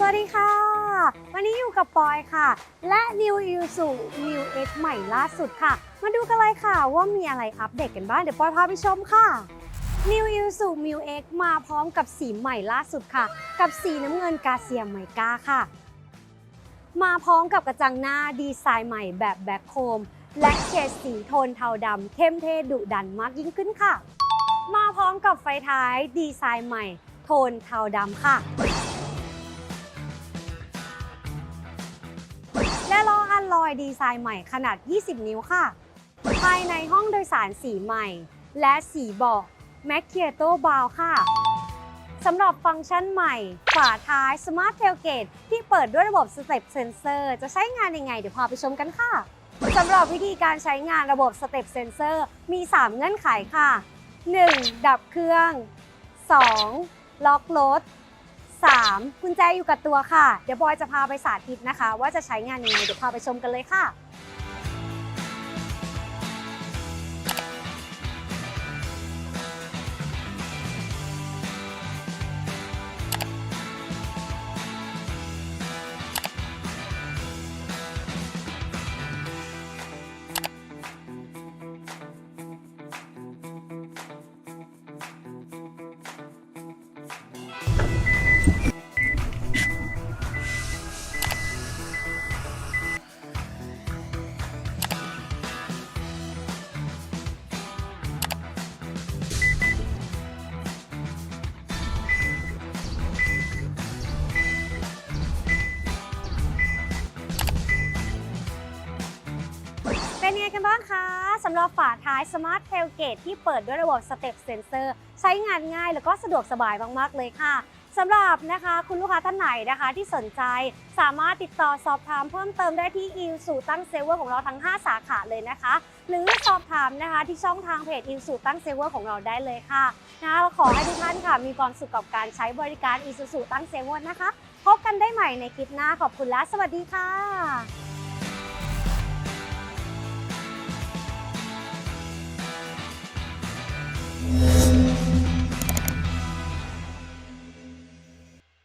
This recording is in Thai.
สวัสดีค่ะ วันนี้อยู่กับปอยค่ะ และ New i s u New X ใหม่ล่าสุดค่ะ มาดูกันเลยค่ะว่ามีอะไรอัปเดตกันบ้าง เดี๋ยวปอยพาไปชมค่ะ New i s u New X มาพร้อมกับสีใหม่ล่าสุดค่ะ กับสีน้ำเงินกาเซียมไมกาค่ะ มาพร้อมกับกระจังหน้าดีไซน์ใหม่แบบแบ็คโคมและเฉดสีโทนเทาดำเข้มเท่ดุดันมากยิ่งขึ้นค่ะ มาพร้อมกับไฟท้ายดีไซน์ใหม่ โทนเทาดำค่ะ อยดีไซน์ใหม่ขนาด 20 นิ้วค่ะ ภายในห้องโดยสารสีใหม่ และสีเบาะแม c เทียโตบาวค่ะสำหรับฟังก์ชันใหม่ ฝาท้าย Smart Tailgate ที่เปิดด้วยระบบ Step Sensor จะใช้งานยังไง เดี๋ยวพาไปชมกันค่ะสำหรับวิธีการใช้งานระบบ Step Sensor มี 3 เงื่อนไขค่ะ 1. ดับเครื่อง 2. ล็อกรถ 3. กุญแจอยู่กับตัวค่ะ เดี๋ยวบอยจะพาไปสาธิตนะคะ ว่าจะใช้งานยังไงเดี๋ยวพาไปชมกันเลยค่ะ เป็นยังไงกันบ้างคะสำหรับฝาท้าย Smart Tailgate ที่เปิดด้วยระบบ Step Sensor ใช้งานง่ายแล้วก็สะดวกสบายมาก ๆ เลยค่ะ สำหรับนะคะคุณลูกค้าท่านไหนนะคะที่สนใจสามารถติดต่อสอบถามเพิ่มเติมได้ที่อิวสูตั้งเซเวอร์ของเราทั้ง 5 สาขาเลยนะคะ หรือสอบถามนะคะที่ช่องทางเพจอิวสูตั้งเซเวอร์ของเราได้เลยค่ะนะคะขอให้ทุกท่านค่ะมีความสุขกับการใช้บริการอิวสูตั้งเซเวอร์นะคะ พบกันได้ใหม่ในคลิปหน้าขอบคุณและสวัสดีค่ะ